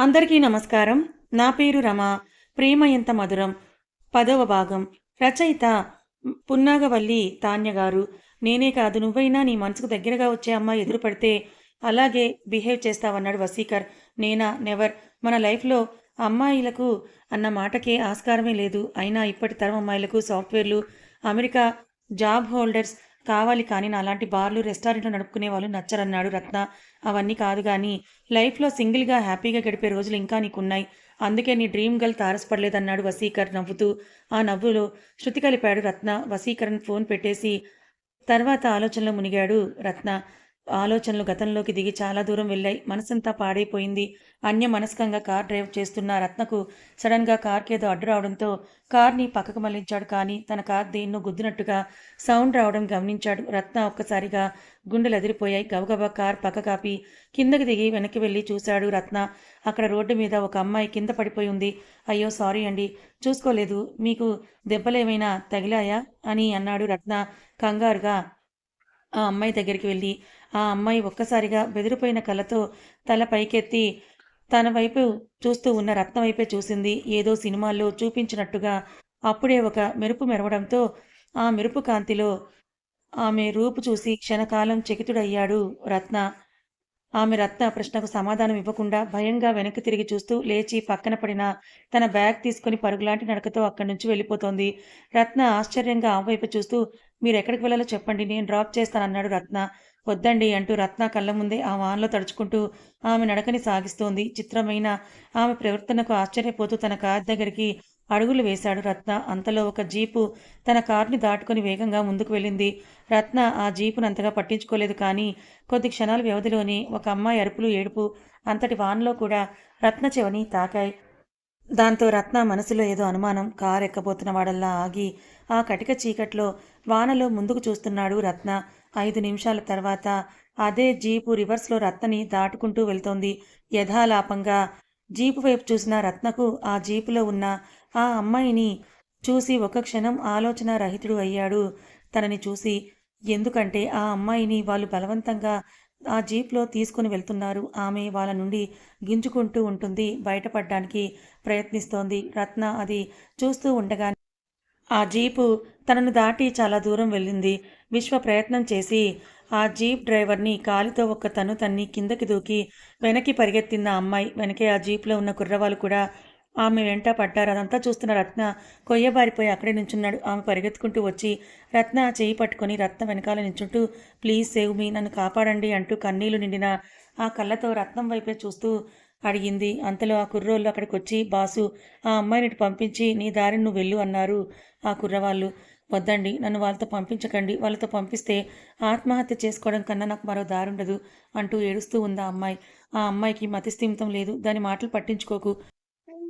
అందరికీ నమస్కారం. నా పేరు రమ. ప్రేమ ఎంత మధురం. పదవ భాగం. రచయిత పున్నాగవల్లి తాన్య గారు నేనే కాదు నువ్వైనా నీ మనసుకు దగ్గరగా వచ్చే అమ్మాయి ఎదురు పడితే అలాగే బిహేవ్ చేస్తావన్నాడు వసీకర్ నేనా? నెవర్. మన లైఫ్లో అమ్మాయిలకు అన్న మాటకే ఆస్కారమే లేదు. అయినా ఇప్పటి తరం అమ్మాయిలకు సాఫ్ట్వేర్లు అమెరికా జాబ్ హోల్డర్స్ కావాలి కానీ నాలాంటి బార్లు రెస్టారెంట్లు నడుపుకునే వాళ్ళు నచ్చరన్నాడు రత్న. అవన్నీ కాదు కానీ లైఫ్లో సింగిల్గా హ్యాపీగా గడిపే రోజులు ఇంకా నీకున్నాయి. అందుకే నీ డ్రీమ్ గర్ల్ తారసపడలేదన్నాడు వసీకర్ నవ్వుతూ. ఆ నవ్వులో శృతి కలిపాడు రత్న. వసీకరణ్ ఫోన్ పెట్టేసి తర్వాత ఆలోచనలో మునిగాడు రత్న. ఆలోచనలు గతంలోకి దిగి చాలా దూరం వెళ్ళాయి. మనసంతా పాడైపోయింది. అన్య మనస్కంగా కార్ డ్రైవ్ చేస్తున్న రత్నకు సడన్గా కార్కి ఏదో అడ్డు రావడంతో కార్ని పక్కకు మళ్ళించాడు. కానీ తన కార్ దేన్నో గుద్దినట్టుగా సౌండ్ రావడం గమనించాడు. రత్న ఒక్కసారిగా గుండెలు ఎదిరిపోయాయి గబగబా కార్ పక్క కాపి కిందకి దిగి వెనక్కి వెళ్ళి చూశాడు రత్న. అక్కడ రోడ్డు మీద ఒక అమ్మాయి కింద పడిపోయి ఉంది. అయ్యో సారీ అండి. చూసుకోలేదు. మీకు దెబ్బలేమైనా తగిలాయా అని అన్నాడు రత్న. కంగారుగా ఆ అమ్మాయి దగ్గరికి వెళ్ళి ఆ అమ్మాయి ఒక్కసారిగా బెదిరిపోయిన కళ్ళతో తల పైకెత్తి తన వైపు చూస్తూ ఉన్న రత్నం వైపే చూసింది. ఏదో సినిమాల్లో చూపించినట్టుగా అప్పుడే ఒక మెరుపు మెరవడంతో ఆ మెరుపు కాంతిలో ఆమె రూపు చూసి క్షణకాలం చకితుడయ్యాడు రత్న. ఆమె రత్న ప్రశ్నకు సమాధానం ఇవ్వకుండా భయంగా వెనక్కి తిరిగి చూస్తూ లేచి పక్కన పడిన తన బ్యాగ్ తీసుకుని పరుగులాంటి నడకతో అక్కడి నుంచి వెళ్ళిపోతోంది. రత్న ఆశ్చర్యంగా ఆ వైపు చూస్తూ మీరు ఎక్కడికి వెళ్ళాలో చెప్పండి నేను డ్రాప్ చేస్తానన్నాడు రత్న. వద్దండి అంటూ రత్న కళ్ళ ముందే ఆ వాన్లో తడుచుకుంటూ ఆమె నడకని సాగిస్తోంది. చిత్రమైన ఆమె ప్రవర్తనకు ఆశ్చర్యపోతూ తన కార్ దగ్గరికి అడుగులు వేశాడు రత్న. అంతలో ఒక జీపు తన కారుని దాటుకుని వేగంగా ముందుకు వెళ్ళింది. రత్న ఆ జీపును అంతగా పట్టించుకోలేదు కానీ కొద్ది క్షణాల వ్యవధిలోని ఒక అమ్మాయి అరుపులు ఏడుపు అంతటి వానలో కూడా రత్న చెవని తాకాయి. దాంతో రత్న మనసులో ఏదో అనుమానం కారు ఎక్కబోతున్న వాడల్లా ఆగి ఆ కటిక చీకట్లో వానలో ముందుకు చూస్తున్నాడు రత్న. ఐదు నిమిషాల తర్వాత అదే జీపు రివర్స్లో రత్నని దాటుకుంటూ వెళ్తోంది. యథాలాపంగా జీపు వైపు చూసిన రత్నకు ఆ జీపులో ఉన్న ఆ అమ్మాయిని చూసి ఒక క్షణం ఆలోచన రహితుడు అయ్యాడు. తనని చూసి ఎందుకంటే ఆ అమ్మాయిని వాళ్ళు బలవంతంగా ఆ జీప్లో తీసుకుని వెళ్తున్నారు. ఆమె వాళ్ళ నుండి గింజుకుంటూ ఉంటుంది. బయటపడడానికి ప్రయత్నిస్తోంది. రత్న అది చూస్తూ ఉండగా ఆ జీపు తనను దాటి చాలా దూరం వెళ్ళింది. విశ్వ ప్రయత్నం చేసి ఆ జీప్ డ్రైవర్ని కాలితో ఒక్క తను తన్ని కిందకి దూకి వెనక్కి పరిగెత్తింది ఆ అమ్మాయి వెనకే ఆ జీప్లో ఉన్న కుర్రవాళ్ళు కూడా ఆమె వెంట పడ్డారు. అదంతా చూస్తున్న రత్న కొయ్యబారిపోయి అక్కడే నించున్నాడు. ఆమె పరిగెత్తుకుంటూ వచ్చి రత్న చేయి పట్టుకొని రత్న వెనకాల నించుంటూ ప్లీజ్ సేవ్ మీ నన్ను కాపాడండి అంటూ కన్నీళ్ళు నిండిన ఆ కళ్ళతో రత్నం వైపే చూస్తూ అడిగింది. అంతలో ఆ కుర్రోళ్ళు అక్కడికి వచ్చి బాసు ఆ అమ్మాయిని పంపించి నీ దారిని నువ్వు వెళ్ళు అన్నారు ఆ కుర్రవాళ్ళు. వద్దండి నన్ను వాళ్ళతో పంపించకండి. వాళ్ళతో పంపిస్తే ఆత్మహత్య చేసుకోవడం కన్నా నాకు మరో దారి ఉండదు అంటూ ఏడుస్తూ ఉంది ఆ అమ్మాయి. ఆ అమ్మాయికి మతిస్థిమితం లేదు. దాని మాటలు పట్టించుకోకు.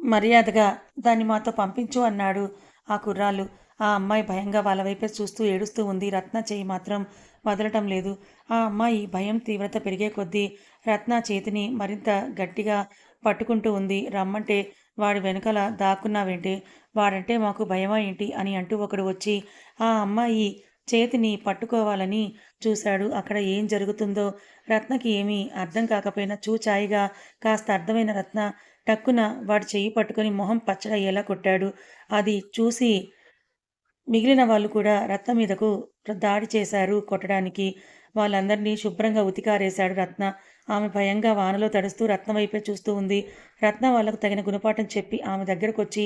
మర్యాదగా దాన్ని మాతో పంపించు అన్నాడు. ఆ కుర్రాళ్ళు ఆ అమ్మాయి భయంగా వాళ్ళ వైపే చూస్తూ ఏడుస్తూ ఉంది. రత్న చేయి మాత్రం వదలటం లేదు. ఆ అమ్మాయి భయం తీవ్రత పెరిగే కొద్దీ రత్న చేతిని మరింత గట్టిగా పట్టుకుంటూ ఉంది. రమ్మంటే వాడి వెనుకల దాక్కున్నావేంటి? వాడంటే మాకు భయమా ఏంటి? అని అంటూ ఒకడు వచ్చి ఆ అమ్మాయి చేతిని పట్టుకోవాలని చూశాడు. అక్కడ ఏం జరుగుతుందో రత్నకి ఏమీ అర్థం కాకపోయినా చూచాయిగా కాస్త అర్థమైన రత్న టక్కున వాడు చెయ్యి పట్టుకొని మొహం పచ్చడయ్యేలా కొట్టాడు. అది చూసి మిగిలిన వాళ్ళు కూడా రత్న మీదకు దాడి చేశారు కొట్టడానికి. వాళ్ళందరినీ శుభ్రంగా ఉతికారేశాడు రత్న. ఆమె భయంగా వానలో తడుస్తూ రత్న వైపే చూస్తూ ఉంది. రత్న వాళ్ళకు తగిన గుణపాఠం చెప్పి ఆమె దగ్గరకు వచ్చి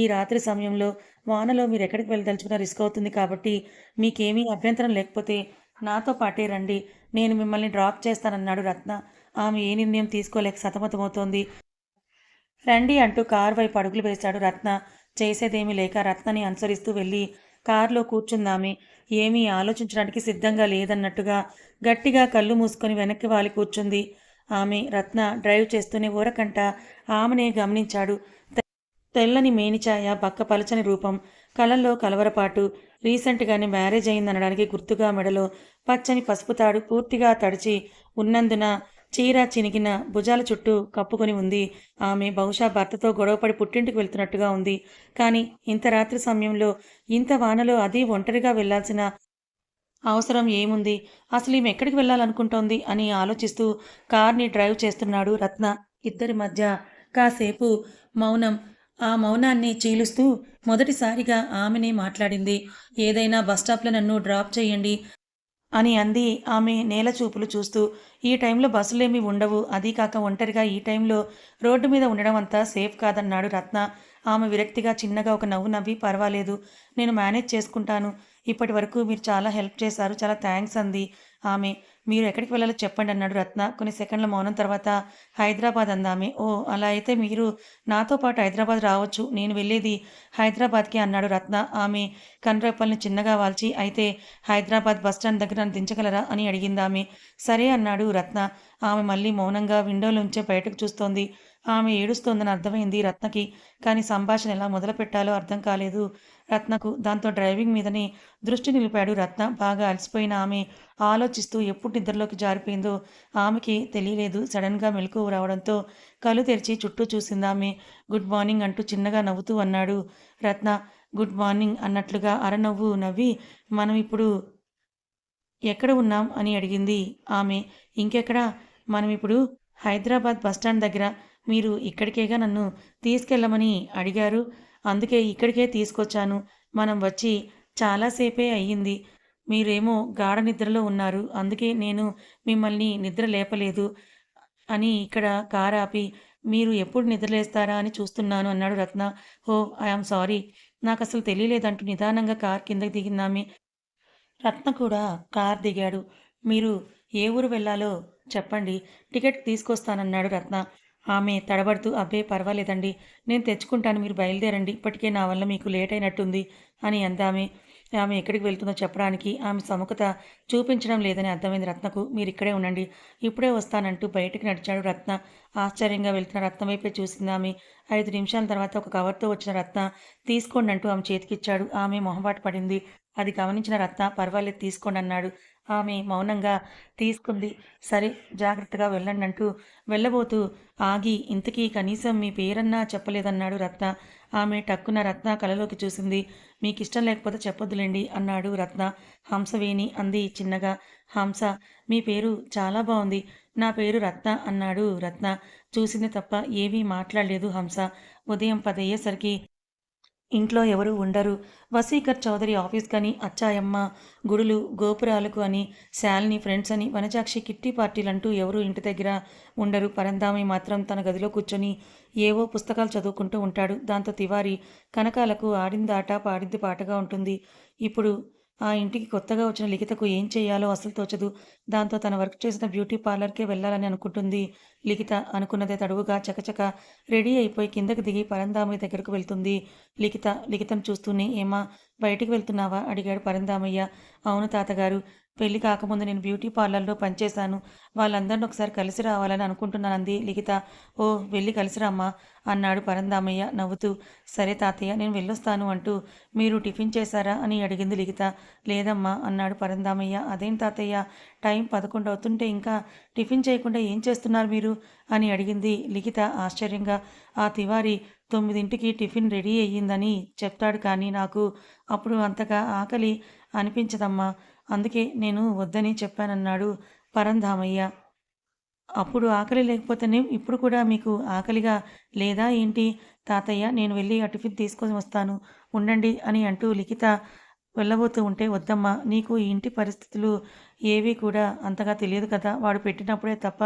ఈ రాత్రి సమయంలో వానలో మీరు ఎక్కడికి వెళ్ళదలుచుకున్న రిస్క్ అవుతుంది కాబట్టి మీకేమీ అభ్యంతరం లేకపోతే నాతో పాటే రండి. నేను మిమ్మల్ని డ్రాప్ చేస్తానన్నాడు రత్న. ఆమె ఏ నిర్ణయం తీసుకోలేక సతమతమవుతోంది. రండి అంటూ కారు వైపు అడుగులు వేశాడు రత్న. చేసేదేమీ లేక రత్నని అనుసరిస్తూ వెళ్ళి కారులో కూర్చుందామే. ఏమీ ఆలోచించడానికి సిద్ధంగా లేదన్నట్టుగా గట్టిగా కళ్ళు మూసుకొని వెనక్కి వాలి కూర్చుంది. ఆమె రత్న డ్రైవ్ చేస్తూనే ఊరకంట ఆమెనే గమనించాడు. తెల్లని మేనిచాయ బక్క పలచని రూపం కళ్ళల్లో కలవరపాటు రీసెంట్గానే మ్యారేజ్ అయిందనడానికి గుర్తుగా మెడలో పచ్చని పసుపు తాడు పూర్తిగా తడిచి ఉన్నందున చీర చినిగిన భుజాల చుట్టూ కప్పుకొని ఉంది. ఆమె బహుశా భర్తతో గొడవపడి పుట్టింటికి వెళ్తున్నట్టుగా ఉంది. కానీ ఇంత రాత్రి సమయంలో ఇంత వానలో అది ఒంటరిగా వెళ్ళాల్సిన అవసరం ఏముంది? అసలు ఈమె ఎక్కడికి వెళ్ళాలనుకుంటోంది అని ఆలోచిస్తూ కార్ని డ్రైవ్ చేస్తున్నాడు రత్న. ఇద్దరి మధ్య కాసేపు మౌనం. ఆ మౌనాన్ని చీలుస్తూ మొదటిసారిగా ఆమెనే మాట్లాడింది. ఏదైనా బస్టాప్లో నన్ను డ్రాప్ చేయండి. అని అంది. ఆమె నేల చూపులు చూస్తూ ఈ టైంలో బస్సులేమీ ఉండవు. అదీ కాక ఒంటరిగా ఈ టైంలో రోడ్డు మీద ఉండడం అంతా సేఫ్ కాదన్నాడు రత్న. ఆమె విరక్తిగా చిన్నగా ఒక నవ్వు నవ్వి పర్వాలేదు నేను మేనేజ్ చేసుకుంటాను. ఇప్పటి వరకు మీరు చాలా హెల్ప్ చేశారు చాలా థ్యాంక్స్ అంది ఆమె. మీరు ఎక్కడికి వెళ్ళాలో చెప్పండి అన్నాడు రత్న. కొన్ని సెకండ్ల మౌనం తర్వాత హైదరాబాద్ అందామే. ఓ అలా అయితే మీరు నాతో పాటు హైదరాబాద్ రావచ్చు. నేను వెళ్ళేది హైదరాబాద్కి అన్నాడు రత్న. ఆమె కన్రెప్పల్ని చిన్నగా వాల్చి అయితే హైదరాబాద్ బస్టాండ్ దగ్గర నన్ను దించగలరా? అని అడిగింది ఆమె. సరే అన్నాడు రత్న. ఆమె మళ్ళీ మౌనంగా విండోలోంచే బయటకు చూస్తోంది. ఆమె ఏడుస్తోందని అర్థమైంది రత్నకి. కానీ సంభాషణ ఎలా మొదలుపెట్టాలో అర్థం కాలేదు. రత్నకు దాంతో డ్రైవింగ్ మీదనే దృష్టి నిలిపాడు రత్న. బాగా అలసిపోయిన ఆమె ఆలోచిస్తూ ఎప్పుడు నిద్రలోకి జారిపోయిందో ఆమెకి తెలియలేదు. సడన్గా మెలకు రావడంతో కళ్ళు తెరిచి చుట్టూ చూసింది ఆమె. గుడ్ మార్నింగ్ అంటూ చిన్నగా నవ్వుతూ అన్నాడు రత్న. గుడ్ మార్నింగ్ అన్నట్లుగా అరనవ్వు నవ్వి మనం ఇప్పుడు ఎక్కడ ఉన్నాం? అని అడిగింది ఆమె. ఇంకెక్కడ? మనం ఇప్పుడు హైదరాబాద్ బస్టాండ్ దగ్గర మీరు ఇక్కడికేగా నన్ను తీసుకెళ్ళమని అడిగారు. అందుకే ఇక్కడికే తీసుకొచ్చాను. మనం వచ్చి చాలాసేపే అయ్యింది. మీరేమో గాఢ నిద్రలో ఉన్నారు. అందుకే నేను మిమ్మల్ని నిద్ర లేపలేదు అని ఇక్కడ కార్ ఆపి మీరు ఎప్పుడు నిద్రలేస్తారా అని చూస్తున్నాను అన్నాడు రత్న. హో ఐఆమ్ సారీ. నాకు అసలు తెలియలేదంటూ నిదానంగా కార్ కిందకి దిగిందామె. రత్న కూడా కార్ దిగాడు. మీరు ఏ ఊరు వెళ్ళాలో చెప్పండి. టికెట్ తీసుకొస్తానన్నాడు రత్న. ఆమె తడబడుతూ అబ్బే పర్వాలేదండి. నేను తెచ్చుకుంటాను మీరు బయలుదేరండి. ఇప్పటికే నా వల్ల మీకు లేట్ అయినట్టుంది అని అందామె. ఆమె ఎక్కడికి వెళ్తుందో చెప్పడానికి ఆమె సముఖత చూపించడం లేదని అర్థమైంది రత్నకు. మీరు ఇక్కడే ఉండండి. ఇప్పుడే వస్తానంటూ బయటకు నడిచాడు రత్న. ఆశ్చర్యంగా వెళ్తున్న రత్న వైపే చూసింది ఆమె. ఐదు నిమిషాల తర్వాత ఒక కవర్తో వచ్చిన రత్న తీసుకోండి అంటూ ఆమె చేతికిచ్చాడు. ఆమె మొహబాటు పడింది. అది గమనించిన రత్న పర్వాలేదు తీసుకోండి అన్నాడు. ఆమె మౌనంగా తీసుకుంది. సరే జాగ్రత్తగా వెళ్ళండి అంటూ వెళ్ళబోతూ ఆగి ఇంతకీ కనీసం మీ పేరన్నా చెప్పలేదన్నాడు రత్న. ఆమె టక్కున రత్న కలలోకి చూసింది. మీకు ఇష్టం లేకపోతే చెప్పొద్దులేండి అన్నాడు రత్న. హంసవేణి అంది చిన్నగా. హంస మీ పేరు చాలా బాగుంది నా పేరు రత్న అన్నాడు రత్న. చూసింది తప్ప ఏమీ మాట్లాడలేదు హంస. ఉదయం పదయ్యేసరికి ఇంట్లో ఎవరు ఉండరు. వసీకర్ చౌదరి ఆఫీస్ కానీ అచ్చాయమ్మ గుడులు గోపురాలకు అని శాలిని ఫ్రెండ్స్ అని వనజాక్షి కిట్టి పార్టీలంటూ ఎవరు ఇంటి దగ్గర ఉండరు. పరందామి మాత్రం తన గదిలో కూర్చొని ఏవో పుస్తకాలు చదువుకుంటూ ఉంటాడు. దాంతో తివారి కనకాలకు ఆడిందాట పాడింది పాటగా ఉంటుంది. ఇప్పుడు ఆ ఇంటికి కొత్తగా వచ్చిన లిఖితకు ఏం చేయాలో అసలు తోచదు. దాంతో తన వర్క్ చేసిన బ్యూటీ పార్లర్కే వెళ్ళాలని అనుకుంటుంది. లిఖిత అనుకున్నదే తడువుగా చకచక రెడీ అయిపోయి కిందకు దిగి పరందామయ్య దగ్గరకు వెళ్తుంది. లిఖిత లిఖితను చూస్తూనే ఏమా బయటికి వెళ్తున్నావా? అడిగాడు పరందామయ్య. అవును తాతగారు పెళ్ళి కాకముందు నేను బ్యూటీ పార్లర్లో పనిచేశాను. వాళ్ళందరిని ఒకసారి కలిసి రావాలని అనుకుంటున్నాను అంది లిఖిత ఓ వెళ్ళి కలిసిరామ్మా అన్నాడు పరందామయ్య నవ్వుతూ. సరే తాతయ్య నేను వెళ్ళొస్తాను అంటూ. మీరు టిఫిన్ చేశారా అని అడిగింది లిఖిత. లేదమ్మా అన్నాడు పరందామయ్య అదేం తాతయ్య టైం పదకొండు అవుతుంటే ఇంకా టిఫిన్ చేయకుండా ఏం చేస్తున్నారు మీరు? అని అడిగింది లిఖిత ఆశ్చర్యంగా. ఆ తివారి తొమ్మిదింటికి టిఫిన్ రెడీ అయ్యిందని చెప్తాడు కానీ నాకు అప్పుడు అంతగా ఆకలి అనిపించదమ్మా. అందుకే నేను వద్దని చెప్పానన్నాడు పరంధామయ్య. అప్పుడు ఆకలి లేకపోతేనే ఇప్పుడు కూడా మీకు ఆకలిగా లేదా ఏంటి? తాతయ్య నేను వెళ్ళి ఆ టిఫిన్ తీసుకొని వస్తాను. ఉండండి అని అంటూ లిఖిత వెళ్ళబోతూ ఉంటే వద్దమ్మా నీకు ఈ ఇంటి పరిస్థితులు ఏవి కూడా అంతగా తెలియదు కదా. వాడు పెట్టినప్పుడే తప్ప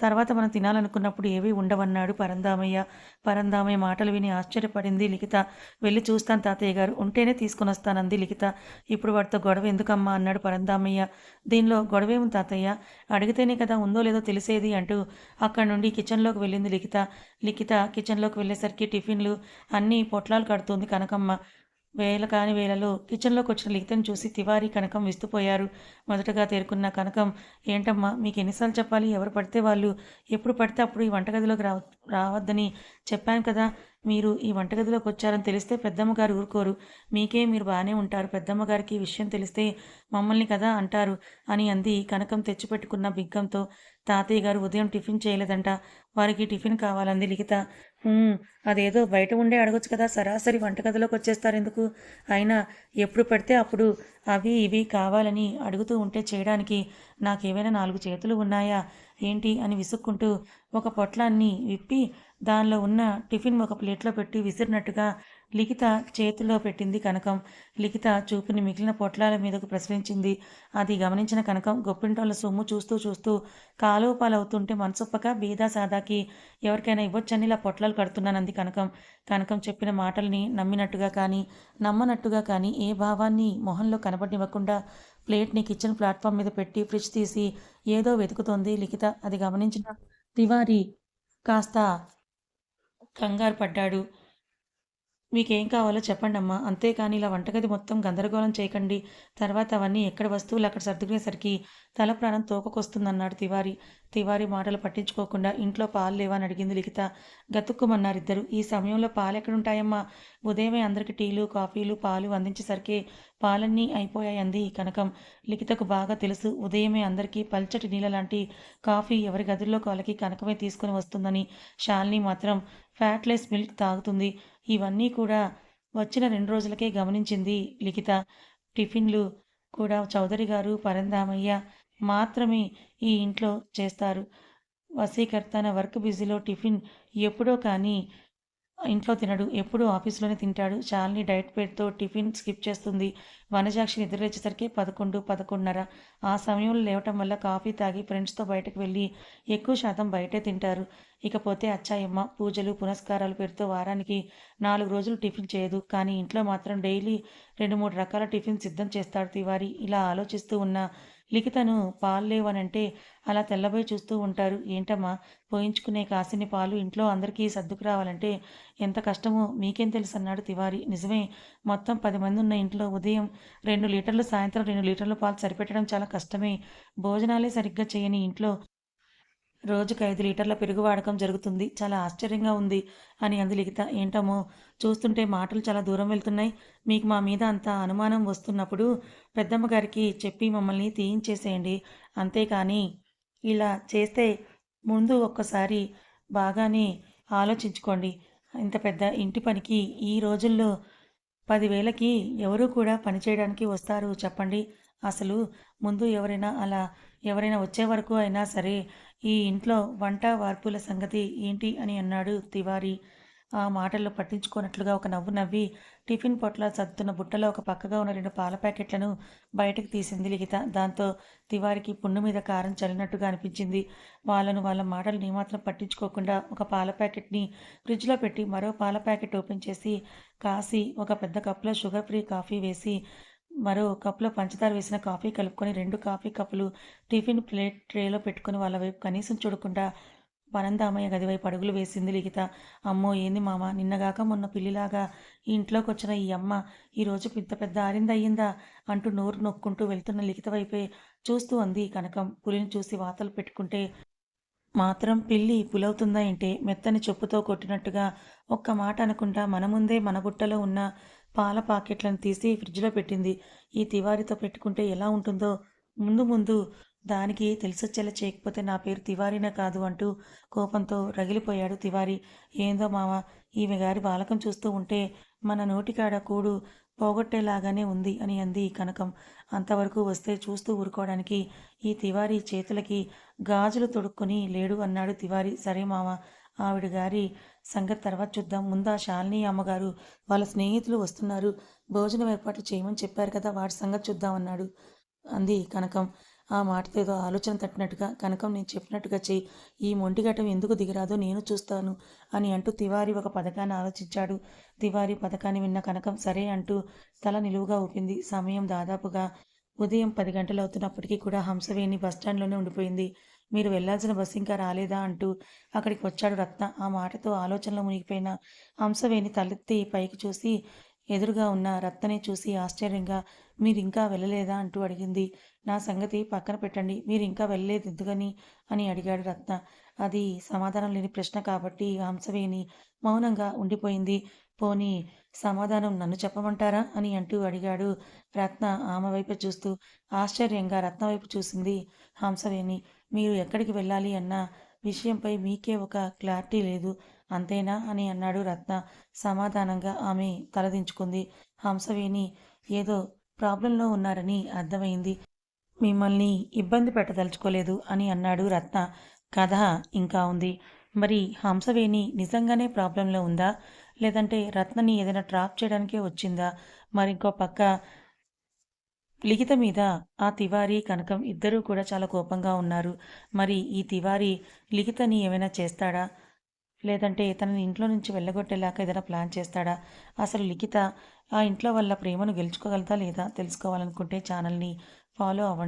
తర్వాత మనం తినాలనుకున్నప్పుడు ఏవి ఉండవన్నాడు పరందామయ్య పరందామయ్య మాటలు విని ఆశ్చర్యపడింది లిఖిత. వెళ్ళి చూస్తాను తాతయ్య గారు. ఉంటేనే తీసుకుని వస్తానంది లిఖిత. ఇప్పుడు వాడితో గొడవ ఎందుకమ్మా అన్నాడు పరందామయ్య దీనిలో గొడవ ఏమి తాతయ్య? అడిగితేనే కదా ఉందో లేదో తెలిసేది అంటూ అక్కడి నుండి కిచెన్లోకి వెళ్ళింది లిఖిత. లిఖిత కిచెన్లోకి వెళ్ళేసరికి టిఫిన్లు అన్నీ పొట్లాలు కడుతుంది కనకమ్మ. వేల కాని వేళలో కిచెన్లోకి వచ్చిన లిఖితను చూసి తివారీ కనకం విస్తుపోయారు. మొదటగా తేరుకున్న కనకం ఏంటమ్మా మీకు ఎన్నిసార్లు చెప్పాలి? ఎవరు పడితే వాళ్ళు? ఎప్పుడు పడితే అప్పుడు ఈ వంటగదిలోకి రావ రావద్దని చెప్పాను కదా. మీరు ఈ వంటగదిలోకి వచ్చారని తెలిస్తే పెద్దమ్మ గారు ఊరుకోరు. మీకే మీరు బాగానే ఉంటారు. పెద్దమ్మ గారికి విషయం తెలిస్తే మమ్మల్ని కదా అంటారు అని అంది కనకం తెచ్చిపెట్టుకున్న బిగ్గంతో. తాతయ్య గారు ఉదయం టిఫిన్ చేయలేదంట. వారికి టిఫిన్ కావాలంది లిఖిత. అదేదో బయట ఉండే అడగొచ్చు కదా. సరాసరి వంటగదిలోకి వచ్చేస్తారు ఎందుకు? అయినా ఎప్పుడు పడితే అప్పుడు అవి ఇవి కావాలని అడుగుతూ ఉంటే చేయడానికి నాకేమైనా నాలుగు చేతులు ఉన్నాయా? ఏంటి? అని విసుక్కుంటూ ఒక పొట్లాన్ని విప్పి దానిలో ఉన్న టిఫిన్ ఒక ప్లేట్లో పెట్టి విసిరినట్టుగా లిఖిత చేతిలో పెట్టింది కనకం. లిఖిత చూపుని మిగిలిన పొట్లాల మీదకు ప్రసరించింది. అది గమనించిన కనకం గొప్పింటోళ్ళ సొమ్ము చూస్తూ చూస్తూ కాలువ పాలవుతుంటే మనసొప్పక బీదా సాదాకి ఎవరికైనా ఇవ్వొచ్చని ఇలా పొట్లాలు కడుతున్నానంది కనకం. కనకం చెప్పిన మాటల్ని నమ్మినట్టుగా కానీ నమ్మనట్టుగా కానీ ఏ భావాన్ని మొహంలో కనబడివ్వకుండా ప్లేట్ని కిచెన్ ప్లాట్ఫామ్ మీద పెట్టి ఫ్రిడ్జ్ తీసి ఏదో వెతుకుతోంది లిఖిత. అది గమనించిన తివారి కాస్త కంగారు పడ్డాడు. మీకేం కావాలో చెప్పండి అమ్మా అంతేకాని ఇలా వంటగది మొత్తం గందరగోళం చేయకండి. తర్వాత అవన్నీ ఎక్కడ వస్తువులు అక్కడ సర్దుకునేసరికి తల ప్రాణం తోకకొస్తుందన్నాడు తివారి. తివారి మాటలు పట్టించుకోకుండా ఇంట్లో పాలు లేవా అని అడిగింది లిఖిత. గతుక్కుమన్నారు ఇద్దరు ఈ సమయంలో పాలు ఎక్కడుంటాయమ్మా ఉదయమే అందరికి టీలు కాఫీలు పాలు అందించేసరికి పాలన్నీ అయిపోయాయి అంది కనకం లిఖితకు బాగా తెలుసు ఉదయమే అందరికీ పల్చటి నీళ్ళ లాంటి కాఫీ ఎవరి గదుల్లో వాళ్ళకి కనకమే తీసుకుని వస్తుందని. షాల్ని మాత్రం ఫ్యాట్లెస్ మిల్క్ తాగుతుంది. ఇవన్నీ కూడా వచ్చిన రెండు రోజులకే గమనించింది లిఖిత. టిఫిన్లు కూడా చౌదరి గారు పరంధామయ్య మాత్రమే ఈ ఇంట్లో చేస్తారు. వసీకర్తన వర్క్ బిజీలో టిఫిన్ ఎప్పుడో కానీ ఇంట్లో తినడు ఎప్పుడూ ఆఫీస్లోనే తింటాడు. చాలని డైట్ పేరుతో టిఫిన్ స్కిప్ చేస్తుంది. వనజాక్షి నిద్రలేచేసరికి పదకొండు పదకొండున్నర. ఆ సమయంలో లేవటం వల్ల కాఫీ తాగి ఫ్రెండ్స్తో బయటకు వెళ్ళి ఎక్కువ శాతం బయటే తింటారు. ఇకపోతే అచ్చాయమ్మ పూజలు పునస్కారాలు పేరుతో వారానికి నాలుగు రోజులు టిఫిన్ చేయదు. కానీ ఇంట్లో మాత్రం డైలీ రెండు మూడు రకాల టిఫిన్ సిద్ధం చేస్తాడు తివారి. ఇలా ఆలోచిస్తూ ఉన్న లిఖితను పాలు లేవనంటే అలా తెల్లబోయి చూస్తూ ఉంటారు. ఏంటమ్మా? పోయించుకునే కాసిని పాలు ఇంట్లో అందరికీ సర్దుకు రావాలంటే ఎంత కష్టమో మీకేం తెలుసు అన్నాడు తివారి. నిజమే మొత్తం పది మంది ఉన్న ఇంట్లో ఉదయం రెండు లీటర్లు సాయంత్రం రెండు లీటర్ల పాలు సరిపెట్టడం చాలా కష్టమే. భోజనాలే సరిగ్గా చేయని ఇంట్లో రోజుకు ఐదు లీటర్ల పెరుగు వాడకం జరుగుతుంది. చాలా ఆశ్చర్యంగా ఉంది అని అంది లిఖిత. ఏంటమ్మో చూస్తుంటే మాటలు చాలా దూరం వెళ్తున్నాయి. మీకు మా మీద అంత అనుమానం వస్తున్నప్పుడు పెద్దమ్మ గారికి చెప్పి మమ్మల్ని తీయించేసేయండి. అంతేకాని ఇలా చేస్తే ముందు ఒక్కసారి బాగానే ఆలోచించుకోండి. ఇంత పెద్ద ఇంటి పనికి ఈ రోజుల్లో పదివేలకి ఎవరు కూడా పనిచేయడానికి వస్తారు చెప్పండి. అసలు ముందు ఎవరైనా అలా ఎవరైనా వచ్చే వరకు అయినా సరే ఈ ఇంట్లో వంట వార్పుల సంగతి ఏంటి అని అన్నాడు తివారీ. ఆ మాటల్లో పట్టించుకోనట్లుగా ఒక నవ్వు నవ్వి టిఫిన్ పొట్ల సర్దుతున్న బుట్టలో ఒక పక్కగా ఉన్న రెండు పాల ప్యాకెట్లను బయటకు తీసింది లిఖిత. దాంతో తివారికి పుండు మీద కారం చల్లినట్టుగా అనిపించింది. వాళ్ళను వాళ్ళ మాటలు ఏమాత్రం పట్టించుకోకుండా ఒక పాల ప్యాకెట్ని ఫ్రిడ్జ్లో పెట్టి మరో పాల ప్యాకెట్ ఓపెన్ చేసి కాసి ఒక పెద్ద కప్లో షుగర్ ఫ్రీ కాఫీ వేసి మరో కప్లో పంచదార వేసిన కాఫీ కలుపుకొని రెండు కాఫీ కప్పులు టిఫిన్ ప్లేట్ ట్రేలో పెట్టుకుని వాళ్ళ వైపు కనీసం చూడకుండా పనందామయ్య గదివైపు అడుగులు వేసింది లిఖిత. అమ్మో ఏంది మామ? నిన్నగాక మొన్న పిల్లిలాగా ఈ ఇంట్లోకి వచ్చిన ఈ అమ్మ ఈరోజు పెద్ద పెద్ద ఆరిందయ్యిందా అంటూ నోరు నొక్కుంటూ వెళ్తున్న లిఖిత వైపే చూస్తూ అంది కనకం. పులిని చూసి వాతలు పెట్టుకుంటే మాత్రం పిల్లి పులవుతుందా ఏంటే? మెత్తని చెప్పుతో కొట్టినట్టుగా ఒక్క మాట అనకుండా మన ముందే మన బుట్టలో ఉన్న పాల పాకెట్లను తీసి ఫ్రిడ్జ్లో పెట్టింది. ఈ తివారితో పెట్టుకుంటే ఎలా ఉంటుందో? ముందు ముందు దానికి తెలిసొచ్చేలా చేయకపోతే నా పేరు తివారీనే కాదు అంటూ కోపంతో రగిలిపోయాడు తివారీ. ఏందో మామ ఈమె గారి బాలకం చూస్తూ ఉంటే మన నోటికాడ కూడు పోగొట్టేలాగానే ఉంది అని అంది కనకం. అంతవరకు వస్తే చూస్తూ ఊరుకోవడానికి ఈ తివారీ చేతులకి గాజులు తొడుక్కొని లేడు అన్నాడు తివారీ. సరే మామ ఆవిడ గారి సంగతి తర్వాత చూద్దాం. ముందా శాలిని అమ్మగారు వాళ్ళ స్నేహితులు వస్తున్నారు. భోజనం ఏర్పాటు చేయమని చెప్పారు కదా వాటి సంగతి చూద్దామన్నాడు అంది కనకం. ఆ మాటతో ఏదో ఆలోచన తట్టినట్టుగా కనకం నేను చెప్పినట్టుగా చెయ్యి. ఈ మొంటిగటం ఎందుకు దిగిరాదో నేను చూస్తాను అని అంటూ తివారి ఒక పథకాన్ని ఆలోచించాడు. తివారి పథకాన్ని విన్న కనకం సరే అంటూ తల నిలువుగా ఊపింది. సమయం దాదాపుగా ఉదయం పది గంటలు అవుతున్నప్పటికీ కూడా హంసవేణి బస్టాండ్లోనే ఉండిపోయింది. మీరు వెళ్ళాల్సిన బస్సు ఇంకా రాలేదా అంటూ అక్కడికి వచ్చాడు రత్న. ఆ మాటతో ఆలోచనలో మునిగిపోయిన హంసవేణి తలెత్తి పైకి చూసి ఎదురుగా ఉన్న రత్నని చూసి ఆశ్చర్యంగా మీరు ఇంకా వెళ్ళలేదా? అంటూ అడిగింది. నా సంగతి పక్కన పెట్టండి. మీరు ఇంకా వెళ్ళలేదు ఎందుకని? అని అడిగాడు రత్న. అది సమాధానం లేని ప్రశ్న కాబట్టి హంసవేణి మౌనంగా ఉండిపోయింది. పోనీ సమాధానం నన్ను చెప్పమంటారా? అని అంటూ అడిగాడు రత్న ఆమె వైపు చూస్తూ. ఆశ్చర్యంగా రత్న వైపు చూసింది హంసవేణి. మీరు ఎక్కడికి వెళ్ళాలి అన్న విషయంపై మీకే ఒక క్లారిటీ లేదు. అంతేనా? అని అన్నాడు రత్న. సమాధానంగా ఆమె తలదించుకుంది. హంసవేణి ఏదో ప్రాబ్లంలో ఉన్నారని అర్థమైంది. మిమ్మల్ని ఇబ్బంది పెట్టదలుచుకోలేదు అని అన్నాడు రత్న. కథ ఇంకా ఉంది. మరి హంసవేణి నిజంగానే ప్రాబ్లంలో ఉందా? లేదంటే రత్నని ఏదైనా ట్రాప్ చేయడానికే వచ్చిందా? మరి ఇంకో పక్క లిఖిత మీద ఆ తివారీ కనకం ఇద్దరూ కూడా చాలా కోపంగా ఉన్నారు. మరి ఈ తివారీ లిఖితని ఏమైనా చేస్తాడా? లేదంటే తనని ఇంట్లో నుంచి వెళ్ళగొట్టేలాగా ఏదైనా ప్లాన్ చేస్తాడా? అసలు లిఖిత ఆ ఇంట్లో వల్ల ప్రేమను గెలుచుకోగలదా లేదా తెలుసుకోవాలనుకుంటే ఛానల్ని ఫాలో అవ్వండి.